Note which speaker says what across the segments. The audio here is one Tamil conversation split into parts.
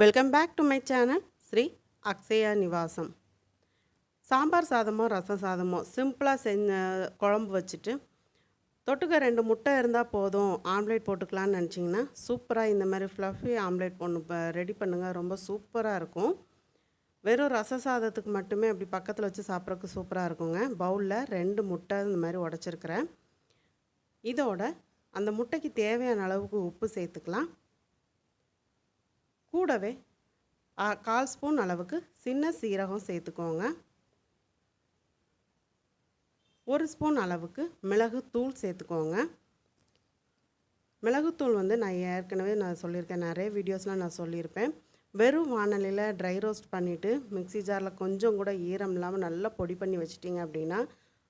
Speaker 1: Welcome back to my channel Sri Akshaya Nivasam sambar சாதமோ rasam சாதமோ சிம்பிளாக செஞ்ச குழம்பு வச்சுட்டு தொட்டுக்க ரெண்டு முட்டை இருந்தால் போதும் ஆம்லேட் போட்டுக்கலான்னு நினச்சிங்கன்னா சூப்பராக இந்த மாதிரி ஃப்ளஃபி ஆம்லேட் ஒன்று ரெடி பண்ணுங்கள் ரொம்ப சூப்பராக இருக்கும். வெறும் ரச சாதத்துக்கு மட்டுமே அப்படி பக்கத்தில் வச்சு சாப்பிட்றதுக்கு சூப்பராக இருக்குங்க. பவுலில் ரெண்டு முட்டை இந்த மாதிரி உடச்சிருக்கிறேன். இதோட அந்த முட்டைக்கு தேவையான அளவுக்கு உப்பு சேர்த்துக்கலாம். கூடவே கால் ஸ்பூன் அளவுக்கு சின்ன சீரகம் சேர்த்துக்கோங்க. ஒரு ஸ்பூன் அளவுக்கு மிளகு தூள் சேர்த்துக்கோங்க. மிளகுத்தூள் வந்து நான் ஏற்கனவே நான் சொல்லியிருக்கேன் நிறைய வீடியோஸ்லாம் நான் சொல்லியிருப்பேன். வெறும் வானலியில் ட்ரை ரோஸ்ட் பண்ணிவிட்டு மிக்ஸி ஜாரில் கொஞ்சம் கூட ஈரம் இல்லாமல் நல்லா பொடி பண்ணி வச்சிட்டிங்க அப்படின்னா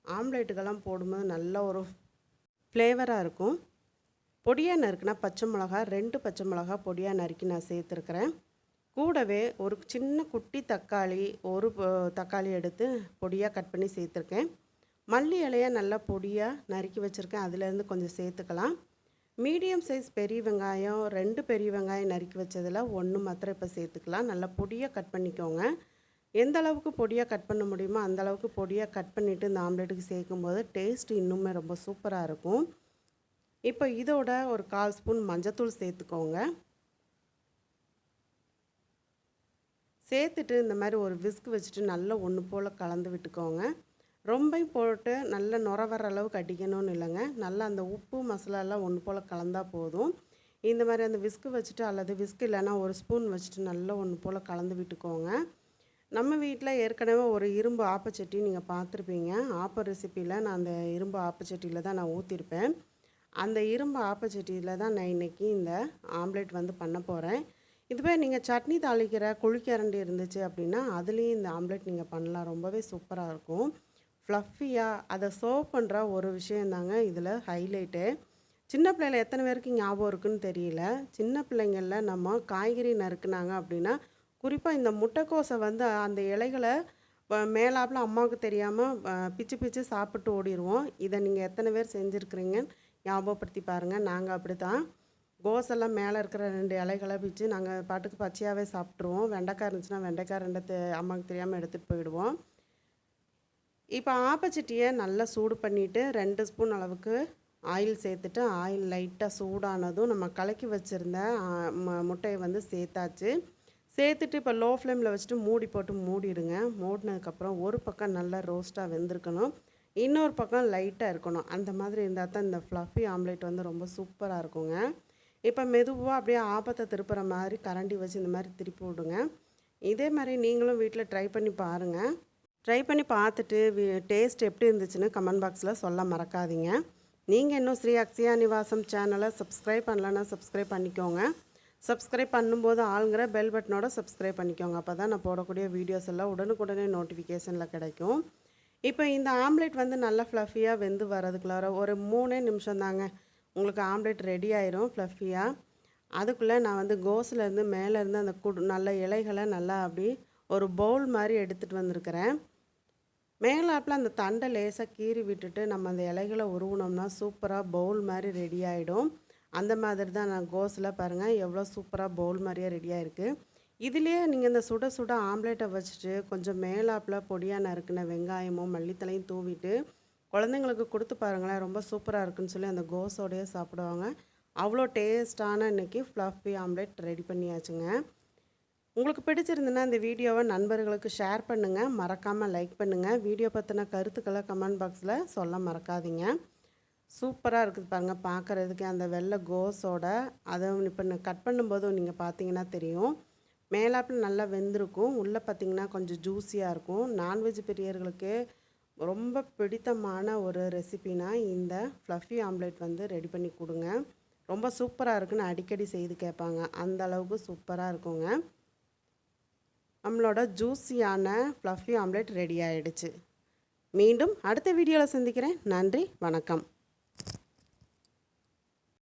Speaker 1: ஆம்லேட்டுக்கெல்லாம் போடும்போது நல்ல ஒரு ஃப்ளேவராக இருக்கும். பொடியாக நறுக்குனா பச்சை மிளகா ரெண்டு பச்சை மிளகா பொடியாக நறுக்கி நான் சேர்த்துருக்குறேன். கூடவே ஒரு சின்ன குட்டி தக்காளி ஒரு தக்காளி எடுத்து பொடியாக கட் பண்ணி சேர்த்துருக்கேன். மல்லி இலையை நல்லா பொடியாக நறுக்கி வச்சுருக்கேன். அதுலேருந்து கொஞ்சம் சேர்த்துக்கலாம். மீடியம் சைஸ் பெரிய வெங்காயம் ரெண்டு பெரிய வெங்காயம் நறுக்கி வச்சதில் ஒன்று மாத்திரம் இப்போ சேர்த்துக்கலாம். நல்லா பொடியாக கட் பண்ணிக்கோங்க. எந்த அளவுக்கு பொடியாக கட் பண்ண முடியுமோ அந்த அளவுக்கு பொடியாக கட் பண்ணிவிட்டு இந்த ஆம்லேட்டுக்கு சேர்க்கும்போது டேஸ்ட் இன்னுமே ரொம்ப சூப்பராக இருக்கும். இப்போ இதோட ஒரு கால் ஸ்பூன் மஞ்சத்தூள் சேர்த்துக்கோங்க. சேர்த்துட்டு இந்த மாதிரி ஒரு விஸ்க் வச்சுட்டு நல்லா ஒன்று போல் கலந்து விட்டுக்கோங்க. ரொம்பையும் போட்டு நல்லா நுர வர அளவுக்கு அடிக்கணும்னு இல்லைங்க. நல்லா அந்த உப்பு மசாலாலாம் ஒன்று போல் கலந்தால் போதும். இந்த மாதிரி அந்த விஸ்க்கு வச்சுட்டு அல்லது விஸ்க் இல்லைன்னா ஒரு ஸ்பூன் வச்சுட்டு நல்லா ஒன்று போல் கலந்து விட்டுக்கோங்க. நம்ம வீட்டில் ஏற்கனவே ஒரு இரும்பு ஆப்பச்சட்டி நீங்கள் பார்த்துருப்பீங்க. ஆப்ப ரெசிப்பியில் நான் அந்த இரும்பு ஆப்பச்சட்டியில் தான் நான் ஊற்றிருப்பேன் அந்த இரும்பு ஆப்பச்சட்டியில் தான் நான் இன்றைக்கி இந்த ஆம்லேட் வந்து பண்ண போகிறேன் இதுவே நீங்கள் சட்னி தாளிக்கிற குழிக்கரண்டி இருந்துச்சு அப்படின்னா அதுலேயும் இந்த ஆம்லேட் நீங்கள் பண்ணலாம். ரொம்பவே சூப்பராக இருக்கும். ஃப்ளஃபியாக அதை சர்வ் பண்ணுற ஒரு விஷயந்தாங்க இதில் ஹைலைட்டு. சின்ன பிள்ளைல எத்தனை பேருக்கு ஞாபகம் இருக்குன்னு தெரியல. சின்ன பிள்ளைங்களில் நம்ம காய்கறி நறுக்குனாங்க அப்படின்னா குறிப்பாக இந்த முட்டைக்கோஸை வந்து அந்த இலைகளை மேலாப்பில் அம்மாவுக்கு தெரியாமல் பிச்சு பிச்சு சாப்பிட்டு ஓடிடுவோம் இதை நீங்கள் எத்தனை பேர் செஞ்சுருக்கிறீங்கன்னு ஞாபகப்படுத்தி பாருங்கள் நாங்கள் அப்படி தான் கோஸெல்லாம் மேலே இருக்கிற ரெண்டு இலைகளை பிச்சு நாங்கள் பாட்டுக்கு பச்சையாகவே சாப்பிட்ருவோம் வெண்டைக்காய் இருந்துச்சுன்னா வெண்டைக்காய் ரெண்டை தெ- அம்மாவுக்கு தெரியாமல் எடுத்துகிட்டு போயிடுவோம். இப்போ ஆப்பச்சட்டியை நல்லா சூடு பண்ணிவிட்டு ரெண்டு ஸ்பூன் அளவுக்கு ஆயில் சேர்த்துட்டு ஆயில் லைட்டாக சூடானதும் நம்ம கலக்கி வச்சுருந்த முட்டையை வந்து சேர்த்தாச்சு. சேர்த்துட்டு இப்போ லோ ஃப்ளேமில் வச்சுட்டு மூடி போட்டு மூடிடுங்க. மூடினதுக்கப்புறம் ஒரு பக்கம் நல்லா ரோஸ்ட்டாக வெந்திருக்கணும். இன்னொரு பக்கம் லைட்டாக இருக்கணும். அந்த மாதிரி இருந்தால் தான் இந்த ஃப்ளஃபி ஆம்லேட் வந்து ரொம்ப சூப்பராக இருக்குங்க. இப்போ மெதுவாக அப்படியே ஆபத்தை திருப்புற மாதிரி கரண்டி வச்சு இந்த மாதிரி திருப்பி விடுங்க. இதே மாதிரி நீங்களும் வீட்டில் ட்ரை பண்ணி பாருங்கள் ட்ரை பண்ணி பார்த்துட்டு டேஸ்ட் எப்படி இருந்துச்சுன்னு கமெண்ட் பாக்ஸில் சொல்ல மறக்காதீங்க. நீங்கள் இன்னும் ஸ்ரீ அக்ஷயா நிவாசம் சேனலை சப்ஸ்கிரைப் பண்ணலன்னா சப்ஸ்கிரைப் பண்ணிக்கோங்க. சப்ஸ்கிரைப் பண்ணும்போது ஆளுங்கிற பெல் பட்டனோட சப்ஸ்கிரைப் பண்ணிக்கோங்க. அப்போ தான் நான் போடக்கூடிய வீடியோஸ் எல்லாம் உடனுக்குடனே நோட்டிஃபிகேஷனில் கிடைக்கும். இப்போ இந்த ஆம்லேட் வந்து நல்லா ஃப்ளஃபியாக வெந்து வரதுக்குள்ளார ஒரு மூணே நிமிஷம் தாங்க. உங்களுக்கு ஆம்லேட் ரெடி ஆயிரும் ஃப்ளஃபியாக அதுக்குள்ளே நான் வந்து கோஸ்லேருந்து மேலேருந்து அந்த குடு நல்ல இலைகளை நல்லா அப்படி ஒரு பவுல் மாதிரி எடுத்துகிட்டு வந்திருக்கிறேன். மேலாப்பில் அந்த தண்டை லேசாக கீறி விட்டுட்டு நம்ம அந்த இலைகளை உருவினோம்னா சூப்பராக பவுல் மாதிரி ரெடி ஆகிடும் அந்த மாதிரி தான் நான் கோஸில் பாருங்கள் எவ்வளோ சூப்பராக பவுல் மாதிரியே ரெடியாக இருக்குது இதுலேயே நீங்கள் இந்த சுட சுட ஆம்லேட்டை வச்சுட்டு கொஞ்சம் மேலாப்பில் பொடியாக நறுக்கின வெங்காயமும் மல்லித்தலையும் தூவிட்டு குழந்தைங்களுக்கு கொடுத்து பாருங்களேன் ரொம்ப சூப்பராக இருக்குன்னு சொல்லி அந்த கோஸோடையே சாப்பிடுவாங்க. அவ்வளோ டேஸ்ட்டான இன்றைக்கி ஃப்ளஃபி ஆம்லேட் ரெடி பண்ணியாச்சுங்க. உங்களுக்கு பிடிச்சிருந்துன்னா இந்த வீடியோவை நண்பர்களுக்கு ஷேர் பண்ணுங்கள் மறக்காமல் லைக் பண்ணுங்கள் வீடியோ பற்றின கருத்துக்களை கமெண்ட் பாக்ஸில் சொல்ல மறக்காதீங்க. சூப்பராக இருக்குது பாருங்கள் பார்க்குறதுக்கு அந்த வெள்ளை கோஸோட அதை இப்போ கட் பண்ணும்போது நீங்கள் பார்த்தீங்கன்னா தெரியும். மேலாப்பில் நல்லா வெந்திருக்கும். உள்ளே பார்த்தீங்கன்னா கொஞ்சம் ஜூஸியாக இருக்கும். நான்வெஜ் பிரியர்களுக்கு ரொம்ப பிடித்தமான ஒரு ரெசிபினா இந்த ஃப்ளஃபி ஆம்லேட் வந்து ரெடி பண்ணி கொடுங்க. ரொம்ப சூப்பராக இருக்குன்னு அடிக்கடி செய்து கேட்பாங்க. அந்த அளவுக்கு சூப்பராக இருக்குங்க. நம்மளோட ஜூஸியான ஃப்ளஃபி ஆம்லேட் ரெடி ஆகிடுச்சு மீண்டும் அடுத்த வீடியோவில் சந்திக்கிறேன். நன்றி வணக்கம்.